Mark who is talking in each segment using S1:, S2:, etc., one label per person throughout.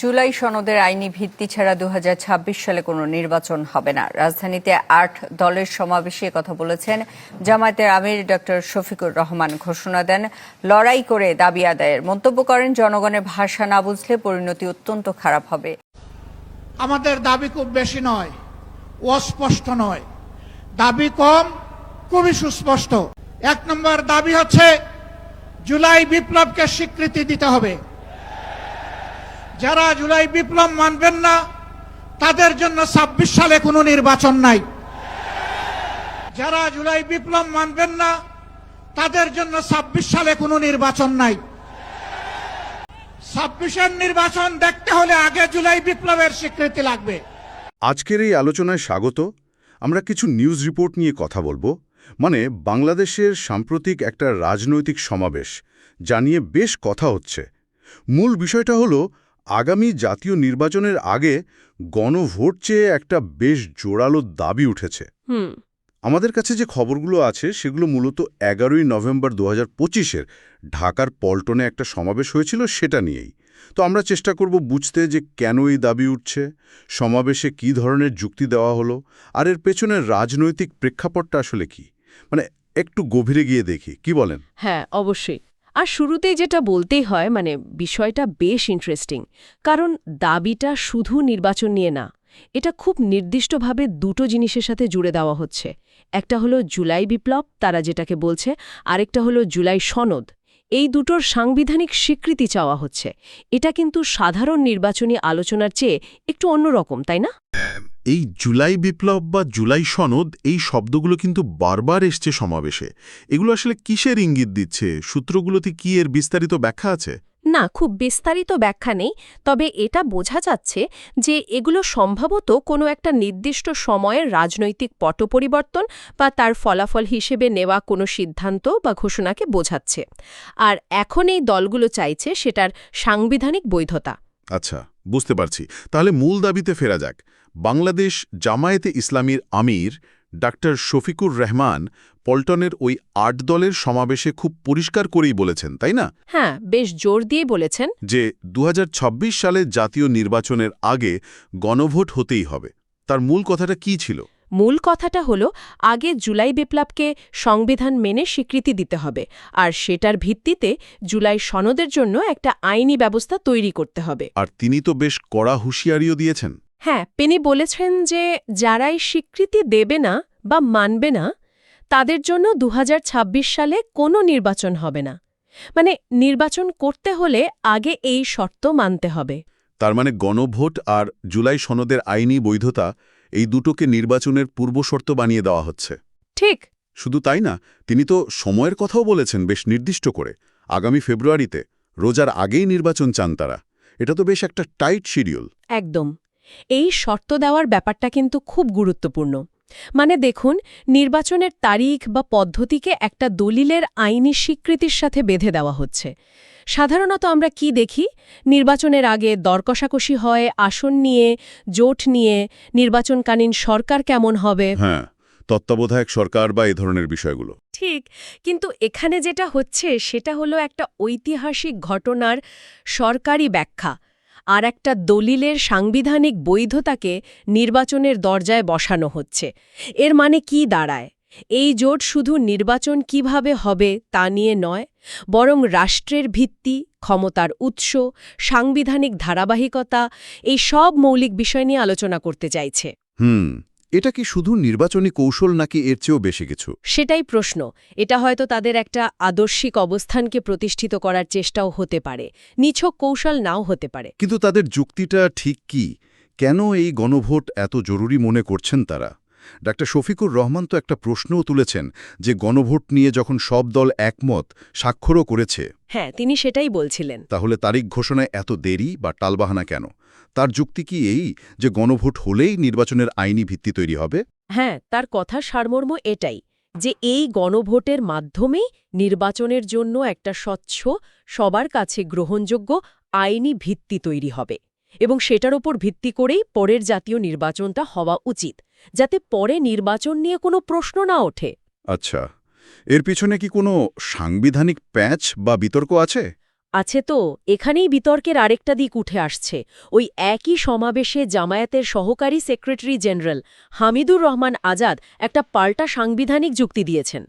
S1: জুলাই সনদের আইনি ভিত্তি ছাড়া দু হাজার ছাব্বিশ সালে কোনো নির্বাচন হবে না। রাজধানীতে আট দলের সমাবেশে কথা বলেছেন জামায়াতের আমির ডক্টর শফিকুর রহমান ঘোষণা দেন। লড়াই করে দাবি আদায়ের মন্তব্য করেন, জনগণের ভাষা না বুঝলে পরিণতি অত্যন্ত খারাপ হবে।
S2: আমাদের দাবি খুব বেশি নয়, অস্পষ্ট নয়। দাবি কম, খুবই সুস্পষ্ট। এক নম্বর দাবি হচ্ছে, জুলাই বিপ্লবকে স্বীকৃতি দিতে হবে। যারা জুলাই বিপ্লব মানবেন না, তাদের জন্য ছাব্বিশ সালে কোনো নির্বাচন নাই। যারা জুলাই বিপ্লব মানবেন না, তাদের জন্য ছাব্বিশ সালে কোনো নির্বাচন নাই। ছাব্বিশের নির্বাচন দেখতে হলে আগে জুলাই বিপ্লবের স্বীকৃতি লাগবে।
S3: আজকের এই আলোচনায় স্বাগত। আমরা কিছু নিউজ রিপোর্ট নিয়ে কথা বলব। মানে বাংলাদেশের সাম্প্রতিক একটা রাজনৈতিক সমাবেশ, যা নিয়ে বেশ কথা হচ্ছে। মূল বিষয়টা হলো আগামী জাতীয় নির্বাচনের আগে গণভোট চেয়ে একটা বেশ জোরালো দাবি উঠেছে।
S4: হুম।
S3: আমাদের কাছে যে খবরগুলো আছে সেগুলো মূলত এগারোই নভেম্বর দু হাজার পঁচিশের ঢাকার পল্টনে একটা সমাবেশ হয়েছিল সেটা নিয়েই। তো আমরা চেষ্টা করব বুঝতে যে কেন এই দাবি উঠছে সমাবেশে কী ধরনের যুক্তি দেওয়া হলো আর এর পেছনের রাজনৈতিক প্রেক্ষাপটটা আসলে কি? মানে একটু গভীরে গিয়ে দেখি কি বলেন?
S4: হ্যাঁ অবশ্যই। আর শুরুতেই যেটা বলতেই হয় মানে বিষয়টা বেশ ইন্টারেস্টিং কারণ দাবিটা শুধু নির্বাচন নিয়ে না, এটা খুব নির্দিষ্টভাবে দুটো জিনিসের সাথে জুড়ে দেওয়া হচ্ছে। একটা হলো জুলাই বিপ্লব, তারা যেটাকে বলছে, আরেকটা হলো জুলাই সনদ। এই দুটোর সাংবিধানিক স্বীকৃতি চাওয়া হচ্ছে। এটা কিন্তু সাধারণ নির্বাচনী আলোচনার চেয়ে একটু অন্যরকম, তাই না?
S5: এই জুলাই বিপ্লব বা জুলাই সনদ এই শব্দগুলো কিন্তু বারবার এসছে সমাবেশে। এগুলো আসলে কিসের ইঙ্গিত দিচ্ছে? সূত্রগুলোতে কি এর বিস্তারিত ব্যাখ্যা আছে?
S4: না খুব বিস্তারিত ব্যাখ্যা নেই তবে এটা বোঝা যাচ্ছে যে এগুলো সম্ভবত কোনো একটা নির্দিষ্ট সময়ের রাজনৈতিক পট পরিবর্তন বা তার ফলাফল হিসেবে নেওয়া কোনো সিদ্ধান্ত বা ঘোষণাকে বোঝাচ্ছে। আর এখন এই দলগুলো চাইছে সেটার সাংবিধানিক বৈধতা।
S5: আচ্ছা বুঝতে পারছি। তাহলে মূল দাবিতে ফেরা যাক। বাংলাদেশ জামায়েতে ইসলামীর আমির ডাক্তার শফিকুর রহমান পল্টনের ওই আট দলের সমাবেশে খুব পরিষ্কার করেই বলেছেন তাই না?
S4: হ্যাঁ বেশ জোর দিয়ে বলেছেন।
S5: যে দু সালে জাতীয় নির্বাচনের আগে গণভোট হতেই হবে। তার মূল কথাটা কি ছিল?
S4: মূল কথাটা হলো আগে জুলাই বিপ্লবকে সংবিধান মেনে স্বীকৃতি দিতে হবে আর সেটার ভিত্তিতে জুলাই সনদের জন্য একটা আইনি ব্যবস্থা তৈরি করতে হবে।
S5: আর তিনি তো বেশ কড়া হুঁশিয়ারিও দিয়েছেন।
S4: হ্যাঁ পেনি বলেছেন যে যারাই স্বীকৃতি দেবে না বা মানবে না তাদের জন্য দু হাজার ছাব্বিশ সালে কোনো নির্বাচন হবে না। মানে নির্বাচন করতে হলে আগে এই শর্ত মানতে হবে।
S5: তার মানে গণভোট আর জুলাই সনদের আইনি বৈধতা এই দুটোকে নির্বাচনের পূর্বশর্ত বানিয়ে দেওয়া হচ্ছে।
S4: ঠিক।
S5: শুধু তাই না তিনি তো সময়ের কথাও বলেছেন বেশ নির্দিষ্ট করে। আগামী ফেব্রুয়ারিতে রোজার আগেই নির্বাচন চান তারা। এটা তো বেশ একটা টাইট শিডিউল।
S4: একদম। এই শর্ত দেওয়ার ব্যাপারটা কিন্তু খুব গুরুত্বপূর্ণ। মানে দেখুন নির্বাচনের তারিখ বা পদ্ধতিকে একটা দলিলের আইনি স্বীকৃতির সাথে বেঁধে দেওয়া হচ্ছে। সাধারণত আমরা কি দেখি? নির্বাচনের আগে দরকষাকষি হয় আসন নিয়ে জোট নিয়ে নির্বাচনকালীন সরকার কেমন হবে?
S5: হ্যাঁ তত্ত্বাবধায়ক সরকার বা এ ধরনের বিষয়গুলো।
S4: ঠিক কিন্তু এখানে যেটা হচ্ছে সেটা হলো একটা ঐতিহাসিক ঘটনার সরকারি ব্যাখ্যা। আর একটা দলিলের সাংবিধানিক বৈধতাকে নির্বাচনের দরজায় বসানো হচ্ছে। এর মানে কি দাঁড়ায়? এই জোট শুধু নির্বাচন কীভাবে হবে তা নিয়ে নয়, বরং রাষ্ট্রের ভিত্তি, ক্ষমতার উৎস, সাংবিধানিক ধারাবাহিকতা, এই সব মৌলিক বিষয় নিয়ে আলোচনা করতে চাইছে।
S5: হুম এটা কি শুধু নির্বাচনী কৌশল নাকি এর চেয়েও বেশি কিছু?
S4: সেটাই প্রশ্ন। এটা হয়তো তাদের একটা আদর্শিক অবস্থানকে প্রতিষ্ঠিত করার চেষ্টাও হতে পারে। নিছক কৌশল নাও হতে পারে।
S5: কিন্তু তাদের যুক্তিটা ঠিক কি? কেন এই গণভোট এত জরুরি মনে করছেন তারা? ডাক্তার শফিকুর রহমান তো একটা প্রশ্নও তুলেছেন যে গণভোট নিয়ে যখন সব দল একমত স্বাক্ষরও করেছে।
S4: হ্যাঁ তিনি সেটাই বলছিলেন।
S5: তাহলে তারিখ ঘোষণায় এত দেরি বা টালবাহানা কেন? তার যুক্তি কি এই যে গণভোট হলেই নির্বাচনের আইনি ভিত্তি তৈরি হবে?
S4: হ্যাঁ তার কথার সারমর্ম এটাই যে এই গণভোটের মাধ্যমেই নির্বাচনের জন্য একটা স্বচ্ছ সবার কাছে গ্রহণযোগ্য আইনি ভিত্তি তৈরি হবে এবং সেটার ওপর ভিত্তি করেই পরের জাতীয় নির্বাচনটা হওয়া উচিত যাতে পরে নির্বাচন নিয়ে কোনো প্রশ্ন না ওঠে।
S5: আচ্ছা এর পিছনে কি কোনো সাংবিধানিক প্যাচ বা বিতর্ক আছে?
S4: আছে তো এখানেই বিতর্কের আরেকটা দিক উঠে আসছে। ওই একই সমাবেশে জামায়াতের সহকারী সেক্রেটারি জেনারেল হামিদুর রহমান আজাদ একটা পাল্টা সাংবিধানিক যুক্তি দিয়েছেন।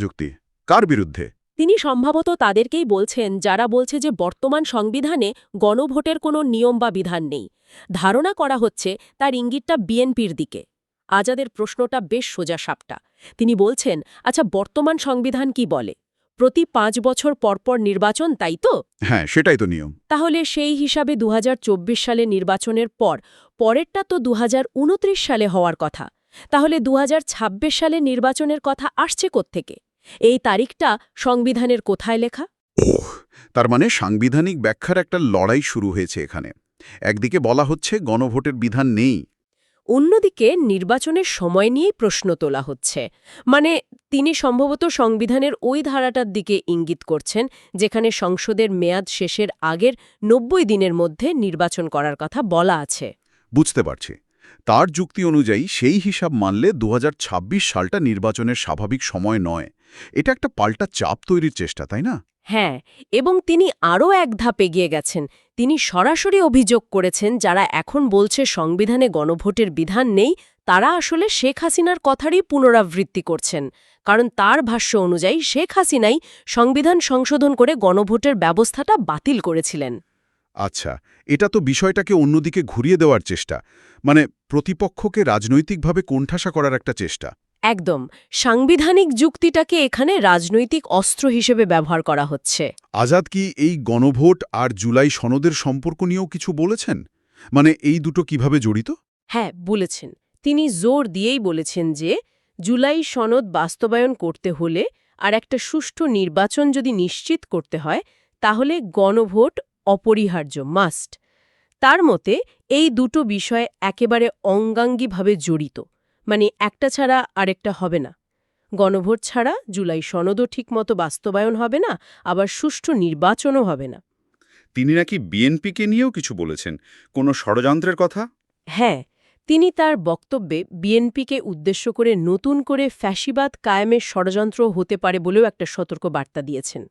S5: যুক্তি? কার বিরুদ্ধে?
S4: তিনি সম্ভবত তাদেরকেই বলছেন যারা বলছে যে বর্তমান সংবিধানে গণভোটের কোনো নিয়ম বা বিধান নেই। ধারণা করা হচ্ছে তার ইঙ্গিতটা বিএনপির দিকে। আজাদের প্রশ্নটা বেশ সোজা সাপটা তিনি বলছেন আচ্ছা বর্তমান সংবিধান কি বলে? প্রতি পাঁচ বছর পরপর নির্বাচন তাই তো?
S5: হ্যাঁ সেটাই তো নিয়ম।
S4: তাহলে সেই হিসাবে দু হাজার চব্বিশ সালে নির্বাচনের পর পরেরটা তো দু হাজার উনত্রিশ সালে হওয়ার কথা। তাহলে দু হাজার ছাব্বিশ সালে নির্বাচনের কথা আসছে কোত্থেকে? এই তারিখটা সংবিধানের কোথায় লেখা?
S5: ওহ তার মানে সাংবিধানিক ব্যাখ্যার একটা লড়াই শুরু হয়েছে এখানে। একদিকে বলা হচ্ছে গণভোটের বিধান নেই।
S4: অন্যদিকে নির্বাচনের সময় নিয়েই প্রশ্ন তোলা হচ্ছে। মানে তিনি সম্ভবত সংবিধানের ওই ধারাটার দিকে ইঙ্গিত করছেন যেখানে সংসদের মেয়াদ শেষের আগের নব্বই দিনের মধ্যে নির্বাচন করার কথা বলা আছে।
S5: বুঝতে পারছি। তার যুক্তি অনুযায়ী সেই হিসাব মানলে দু হাজার ছাব্বিশ সালটা নির্বাচনের স্বাভাবিক সময় নয়। এটা একটা পাল্টা চাপ তৈরির চেষ্টা তাই না?
S4: হ্যাঁ এবং তিনি আরও এক ধাপ এগিয়ে গেছেন। তিনি সরাসরি অভিযোগ করেছেন যারা এখন বলছে সংবিধানে গণভোটের বিধান নেই তারা আসলে শেখ হাসিনার কথারই পুনরাবৃত্তি করছেন কারণ তার ভাষ্য অনুযায়ী শেখ হাসিনাই সংবিধান সংশোধন করে গণভোটের ব্যবস্থাটা বাতিল করেছিলেন।
S5: আচ্ছা এটা তো বিষয়টাকে অন্যদিকে ঘুরিয়ে দেওয়ার চেষ্টা মানে প্রতিপক্ষকে রাজনৈতিকভাবে কোণঠাসা করার একটা চেষ্টা।
S4: একদম সাংবিধানিক যুক্তিটাকে এখানে রাজনৈতিক অস্ত্র হিসেবে ব্যবহার করা হচ্ছে।
S5: আজাদ কি এই গণভোট আর জুলাই সনদের সম্পর্ক নিয়েও কিছু বলেছেন? মানে এই দুটো কীভাবে জড়িত?
S4: হ্যাঁ বলেছেন। তিনি জোর দিয়েই বলেছেন যে জুলাই সনদ বাস্তবায়ন করতে হলে আর একটা সুষ্ঠু নির্বাচন যদি নিশ্চিত করতে হয় তাহলে গণভোট অপরিহার্য মাস্ট। তার মতে এই দুটো বিষয় একেবারে অঙ্গাঙ্গিভাবে জড়িত মানে একটা ছাড়া আরেকটা হবে না। গণভোট ছাড়া জুলাই সনদও ঠিকমতো বাস্তবায়ন হবে না আবার সুষ্ঠু নির্বাচনও হবে না।
S5: তিনি নাকি বিএনপিকে নিয়েও কিছু বলেছেন কোনো ষড়যন্ত্রের কথা?
S4: হ্যাঁ তিনি তার বক্তব্যে বিএনপিকে উদ্দেশ্য করে নতুন করে ফ্যাসিবাদ কায়েমের ষড়যন্ত্র হতে পারে বলেও একটা সতর্ক বার্তা দিয়েছেন।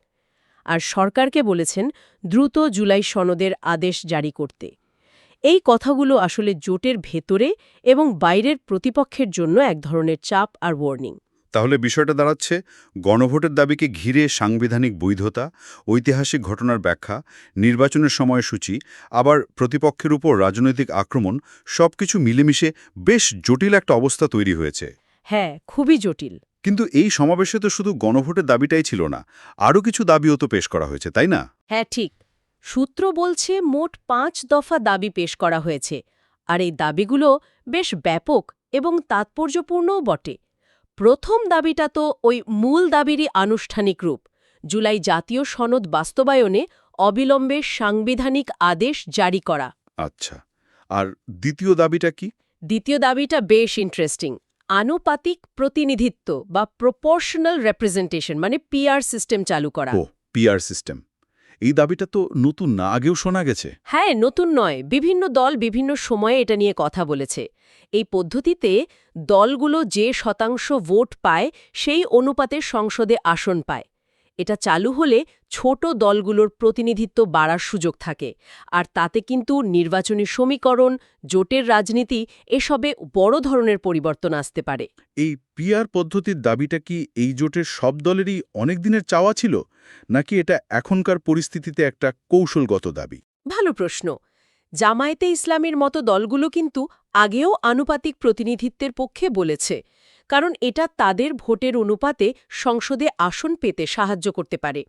S4: আর সরকারকে বলেছেন, দ্রুত জুলাই সনদের আদেশ জারি করতে। এই কথাগুলো আসলে জোটের ভেতরে এবং বাইরের প্রতিপক্ষের জন্য এক ধরনের চাপ আর ওয়ার্নিং
S5: তাহলে বিষয়টা দাঁড়াচ্ছে গণভোটের দাবিকে ঘিরে সাংবিধানিক বৈধতা ঐতিহাসিক ঘটনার ব্যাখ্যা নির্বাচনের সময়সূচি আবার প্রতিপক্ষের উপর রাজনৈতিক আক্রমণ সবকিছু মিলেমিশে বেশ জটিল একটা অবস্থা তৈরি হয়েছে।
S4: হ্যাঁ খুবই জটিল।
S5: কিন্তু এই সমাবেশে তো শুধু গণভোটের দাবিটাই ছিল না আরও কিছু দাবিও তো পেশ করা হয়েছে তাই না?
S4: হ্যাঁ ঠিক। সূত্র বলছে মোট পাঁচ দফা দাবি পেশ করা হয়েছে আর এই দাবিগুলো বেশ ব্যাপক এবং তাৎপর্যপূর্ণও বটে। প্রথম দাবিটা তো ওই মূল দাবিরই আনুষ্ঠানিক রূপ। জুলাই জাতীয় সনদ বাস্তবায়নে অবিলম্বে সাংবিধানিক আদেশ জারি করা।
S5: আচ্ছা আর দ্বিতীয় দাবিটা কি?
S4: দ্বিতীয় দাবিটা বেশ ইন্টারেস্টিং আনুপাতিক প্রতিনিধিত্ব বা প্রপোর্শনাল রেপ্রেজেন্টেশন মানে পিআর সিস্টেম চালু করা।
S5: পিআর সিস্টেম এই দাবিটা তো নতুন না, আগেও শোনা গেছে।
S4: হ্যাঁ নতুন নয়, বিভিন্ন দল বিভিন্ন সময়ে এটা নিয়ে কথা বলেছে। এই পদ্ধতিতে দলগুলো যে শতাংশ ভোট পায়, সেই অনুপাতে সংসদে আসন পায়। এটা চালু হলে ছোট দলগুলোর প্রতিনিধিত্ব বাড়ার সুযোগ থাকে। আর তাতে কিন্তু নির্বাচনী সমীকরণ জোটের রাজনীতি এসবে বড় ধরনের পরিবর্তন আসতে পারে।
S5: এই পিআর পদ্ধতির দাবিটা কি এই জোটের সব দলেরই অনেক দিনের চাওয়া ছিল? নাকি এটা এখনকার পরিস্থিতিতে একটা কৌশলগত দাবি?
S4: ভালো প্রশ্ন। জামায়াতে ইসলামের মতো দলগুলো কিন্তু আগেও আনুপাতিক প্রতিনিধিত্বের পক্ষে বলেছে। কারণ এটা তাদের ভোটের অনুপাতে সংসদে আসন পেতে সাহায্য করতে পারে।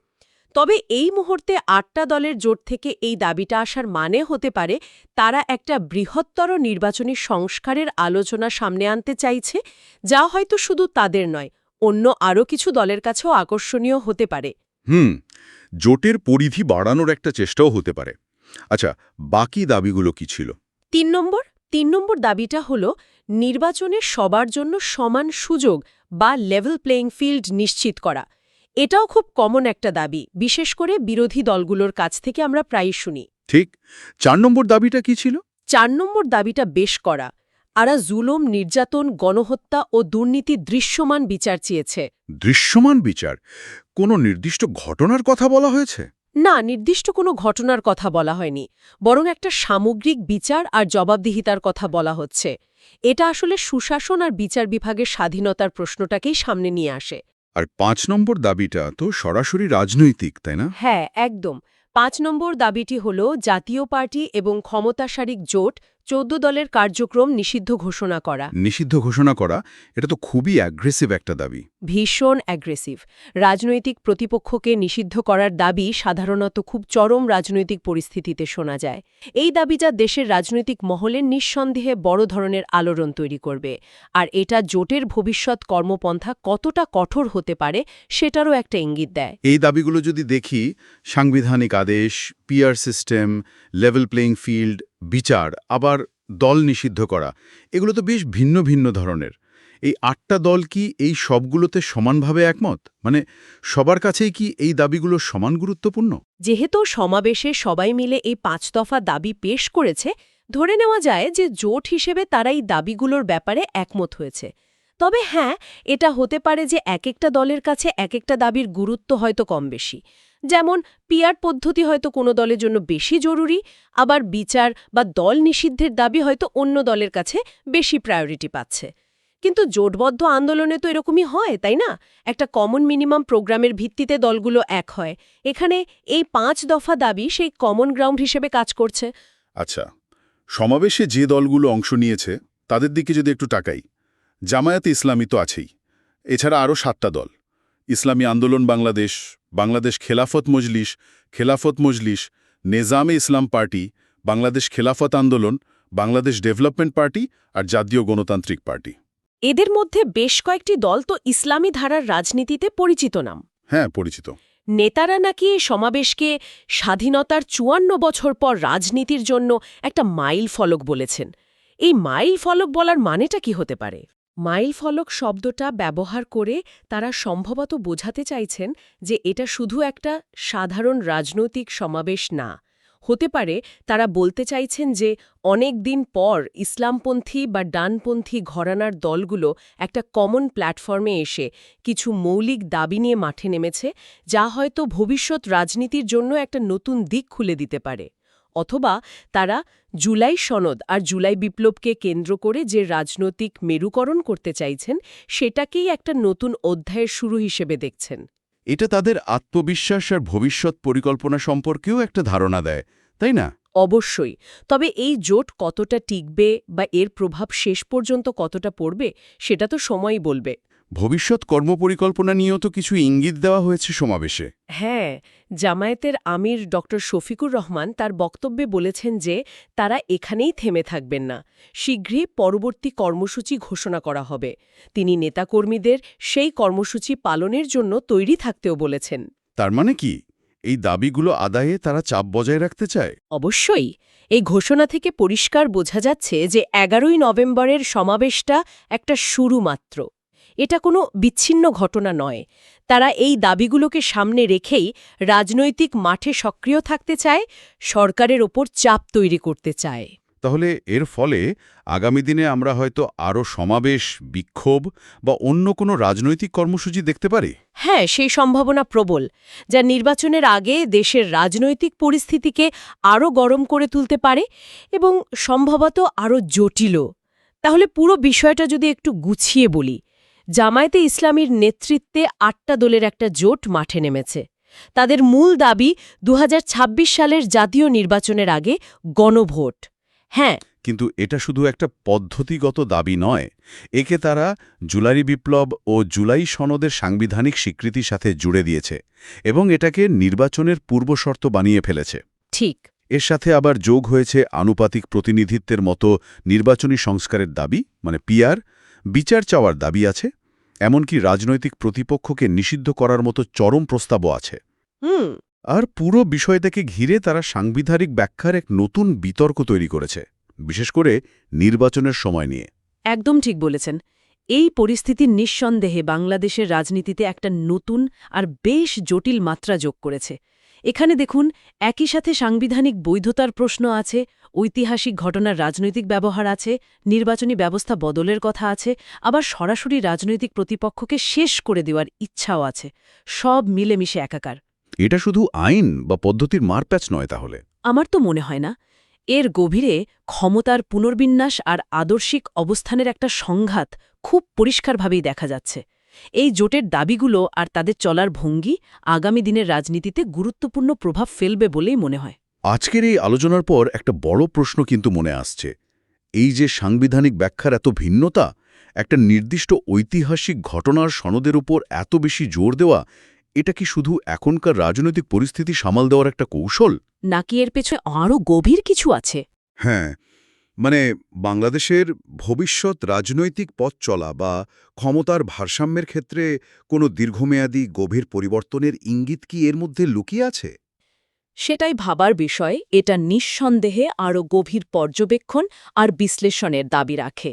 S4: তবে এই মুহূর্তে আটটা দলের জোট থেকে এই দাবিটা আসার মানে হতে পারে তারা একটা বৃহত্তর নির্বাচনী সংস্কারের আলোচনা সামনে আনতে চাইছে যা হয়তো শুধু তাদের নয় অন্য আরও কিছু দলের কাছেও আকর্ষণীয় হতে পারে।
S5: হুম জোটের পরিধি বাড়ানোর একটা চেষ্টাও হতে পারে। আচ্ছা বাকি দাবিগুলো কি ছিল?
S4: তিন নম্বর তিন নম্বর দাবিটা হল নির্বাচনে সবার জন্য সমান সুযোগ বা লেভেল প্লেয়িং ফিল্ড নিশ্চিত করা। এটাও খুব কমন একটা দাবি বিশেষ করে বিরোধী দলগুলোর কাছ থেকে আমরা প্রায়ই শুনি।
S5: ঠিক। চার নম্বর দাবিটা কি ছিল?
S4: চার নম্বর দাবিটা বেশ করা আরা জুলুম নির্যাতন গণহত্যা ও দুর্নীতি দৃশ্যমান বিচার চেয়েছে।
S5: দৃশ্যমান বিচার? কোনো নির্দিষ্ট ঘটনার কথা বলা হয়েছে?
S4: না নির্দিষ্ট কোনো ঘটনার কথা বলা হয়নি বরং একটা সামগ্রিক বিচার আর জবাবদিহিতার কথা বলা হচ্ছে। এটা আসলে সুশাসন আর বিচার বিভাগের স্বাধীনতার প্রশ্নটাকেই সামনে নিয়ে আসে।
S3: আর পাঁচ নম্বর দাবিটা তো সরাসরি রাজনৈতিক তাই না?
S4: হ্যাঁ একদম। পাঁচ নম্বর দাবিটি হল জাতীয় পার্টি এবং ক্ষমতাসারিক জোট চৌদ্দ দলের কার্যক্রম নিষিদ্ধ ঘোষণা করা।
S3: নিষিদ্ধ ঘোষণা করা এটা তো খুবই অ্যাগ্রেসিভ একটা দাবি।
S4: ভীষণ অ্যাগ্রেসিভ রাজনৈতিক প্রতিপক্ষকে নিষিদ্ধ করার দাবি সাধারণত খুব চরম রাজনৈতিক পরিস্থিতিতে শোনা যায়। এই দাবি যা দেশের রাজনৈতিক মহলের নিঃসন্দেহে বড় ধরনের আলোড়ন তৈরি করবে। আর এটা জোটের ভবিষ্যৎ কর্মপন্থা কতটা কঠোর হতে পারে সেটারও একটা ইঙ্গিত দেয়।
S3: এই দাবিগুলো যদি দেখি সাংবিধানিক আদেশ PR system level playing field বিচার, আবার দল নিষিদ্ধ করা, এগুলো তো বেশ ভিন্ন ভিন্ন ধরনের। এই আটটা দল কি এই সবগুলোতে সমানভাবে একমত? মানে সবার কাছেই কি এই দাবিগুলো সমান গুরুত্বপূর্ণ?
S4: যেহেতু সমাবেশে সবাই মিলে এই পাঁচ দফা দাবি পেশ করেছে, ধরে নেওয়া যায় যে জোট হিসেবে তারা এই দাবিগুলোর ব্যাপারে একমত হয়েছে। তবে হ্যাঁ এটা হতে পারে যে এক একটা দলের কাছে এক একটা দাবির গুরুত্ব হয়তো কম বেশি। যেমন পিয়ার পদ্ধতি হয়তো কোনো দলের জন্য বেশি জরুরি, আবার বিচার বা দল নিষিদ্ধের দাবি হয়তো অন্য দলের কাছে বেশি প্রায়োরিটি পাচ্ছে। কিন্তু জোটবদ্ধ আন্দোলনে তো এরকমই হয়, তাই না? একটা কমন মিনিমাম প্রোগ্রামের ভিত্তিতে দলগুলো এক হয়। এখানে এই পাঁচ দফা দাবি সেই কমন গ্রাউন্ড হিসেবে কাজ করছে।
S5: আচ্ছা সমাবেশে যে দলগুলো অংশ নিয়েছে, তাদের দিকে যদি একটু টাকাই জামায়াতে ইসলামী তো আছেই। এছাড়া আরও সাতটা দল। ইসলামী আন্দোলন Bangladesh Bangladesh Khelafat Majlis Khelafat Majlis Nezame Islam party Bangladesh Khelafat Andolan Bangladesh development party আর জাতীয় গণতান্ত্রিক পার্টি।
S4: এদের মধ্যে বেশ কয়েকটি দল তো ইসলামী ধারার রাজনীতিতে পরিচিত নাম।
S5: হ্যাঁ পরিচিত।
S4: নেতারা নাকি এই সমাবেশকে স্বাধীনতার চুয়ান্ন বছর পর রাজনীতির জন্য একটা মাইল ফলক বলেছেন। এই মাইল ফলক বলার মানেটা কি হতে পারে? মাইল ফলক শব্দটা ব্যবহার করে তারা সম্ভবত বোঝাতে চাইছেন যে এটা শুধু একটা সাধারণ রাজনৈতিক সমাবেশ না। হতে পারে তারা বলতে চাইছেন যে অনেক দিন পর ইসলামপন্থী বা ডানপন্থী ঘরানার দলগুলো একটা কমন প্ল্যাটফর্মে এসে কিছু মৌলিক দাবি নিয়ে মাঠে নেমেছে, যা হয়তো ভবিষ্যৎ রাজনীতির জন্য একটা নতুন দিক খুলে দিতে পারে। অথবা তারা জুলাই সনদ আর জুলাই বিপ্লবকে কেন্দ্র করে যে রাজনৈতিক মেরুকরণ করতে চাইছেন সেটাকেই একটা নতুন অধ্যায়ের শুরু হিসেবে দেখছেন।
S5: এটা তাদের আত্মবিশ্বাস আর ভবিষ্যৎ পরিকল্পনা সম্পর্কেও একটা ধারণা দেয় তাই না?
S4: অবশ্যই। তবে এই জোট কতটা টিকবে বা এর প্রভাব শেষ পর্যন্ত কতটা পড়বে সেটা তো সময়ই বলবে।
S5: ভবিষ্যৎ কর্মপরিকল্পনা নিয়েও তো কিছু ইঙ্গিত দেওয়া হয়েছে সমাবেশে।
S4: হ্যাঁ জামায়াতের আমির ড. শফিকুর রহমান তার বক্তব্যে বলেছেন যে তারা এখানেই থেমে থাকবেন না। শীঘ্রই পরবর্তী কর্মসূচি ঘোষণা করা হবে। তিনি নেতাকর্মীদের সেই কর্মসূচি পালনের জন্য তৈরি থাকতেও বলেছেন।
S5: তার মানে কি? এই দাবিগুলো আদায়ে তারা চাপ বজায় রাখতে চায়?
S4: অবশ্যই। এই ঘোষণা থেকে পরিষ্কার বোঝা যাচ্ছে যে এগারোই নভেম্বরের সমাবেশটা একটা শুরু মাত্র এটা কোনো বিচ্ছিন্ন ঘটনা নয়। তারা এই দাবিগুলোকে সামনে রেখেই রাজনৈতিক মাঠে সক্রিয় থাকতে চায় সরকারের ওপর চাপ তৈরি করতে চায়।
S5: তাহলে এর ফলে আগামী দিনে আমরা হয়তো আরও সমাবেশ বিক্ষোভ বা অন্য কোনো রাজনৈতিক কর্মসূচি দেখতে পারি?
S4: হ্যাঁ সেই সম্ভাবনা প্রবল যা নির্বাচনের আগে দেশের রাজনৈতিক পরিস্থিতিকে আরও গরম করে তুলতে পারে এবং সম্ভবত আরও জটিলও। তাহলে পুরো বিষয়টা যদি একটু গুছিয়ে বলি জামায়াতে ইসলামীর নেতৃত্বে আটটা দলের একটা জোট মাঠে নেমেছে। তাদের মূল দাবি দু হাজার ছাব্বিশ সালের জাতীয় নির্বাচনের আগে গণভোট। হ্যাঁ।
S5: কিন্তু এটা শুধু একটা পদ্ধতিগত দাবি নয় একে তারা জুলাই বিপ্লব ও জুলাই সনদের সাংবিধানিক স্বীকৃতির সাথে জুড়ে দিয়েছে এবং এটাকে নির্বাচনের পূর্বশর্ত বানিয়ে ফেলেছে।
S4: ঠিক।
S5: এর সাথে আবার যোগ হয়েছে আনুপাতিক প্রতিনিধিত্বের মতো নির্বাচনী সংস্কারের দাবি মানে পিয়ার বিচার চাওয়ার দাবি আছে এমনকি রাজনৈতিক প্রতিপক্ষকে নিষিদ্ধ করার মতো চরম প্রস্তাবও আছে।
S4: হুম।
S5: আর পুরো বিষয়টাকে ঘিরে তারা সাংবিধানিক ব্যাখ্যার এক নতুন বিতর্ক তৈরি করেছে বিশেষ করে নির্বাচনের সময় নিয়ে।
S4: একদম ঠিক বলেছেন। এই পরিস্থিতি নিঃসন্দেহে বাংলাদেশের রাজনীতিতে একটা নতুন আর বেশ জটিল মাত্রা যোগ করেছে। এখানে দেখুন একই সাথে সাংবিধানিক বৈধতার প্রশ্ন আছে ঐতিহাসিক ঘটনার রাজনৈতিক ব্যবহার আছে নির্বাচনী ব্যবস্থা বদলের কথা আছে আবার সরাসরি রাজনৈতিক প্রতিপক্ষকে শেষ করে দেওয়ার ইচ্ছাও আছে। সব মিলেমিশে একাকার।
S5: এটা শুধু আইন বা পদ্ধতির মারপ্যাচ নয় তাহলে?
S4: আমার তো মনে হয় না। এর গভীরে ক্ষমতার পুনর্বিন্যাস আর আদর্শিক অবস্থানের একটা সংঘাত খুব পরিষ্কারভাবেই দেখা যাচ্ছে। এই জোটের দাবিগুলো আর তাদের চলার ভঙ্গি আগামী দিনের রাজনীতিতে গুরুত্বপূর্ণ প্রভাব ফেলবে বলেই মনে হয়।
S5: আজকের এই আলোচনার পর একটা বড় প্রশ্ন কিন্তু মনে আসছে। এই যে সাংবিধানিক ব্যাখ্যার এত ভিন্নতা একটা নির্দিষ্ট ঐতিহাসিক ঘটনার সনদের উপর এত বেশি জোর দেওয়া এটা কি শুধু এখনকার রাজনৈতিক পরিস্থিতি সামাল দেওয়ার একটা কৌশল?
S4: নাকি এর পেছনে আরও গভীর কিছু আছে?
S6: হ্যাঁ মানে বাংলাদেশের ভবিষ্যৎ রাজনৈতিক পথ চলা বা ক্ষমতার ভারসাম্যের ক্ষেত্রে কোনো দীর্ঘমেয়াদী গভীর পরিবর্তনের ইঙ্গিত কি এর মধ্যে লুকিয়ে আছে?
S4: সেটাই ভাবার বিষয় এটা নিঃসন্দেহে আরও গভীর পর্যবেক্ষণ আর বিশ্লেষণের দাবি রাখে।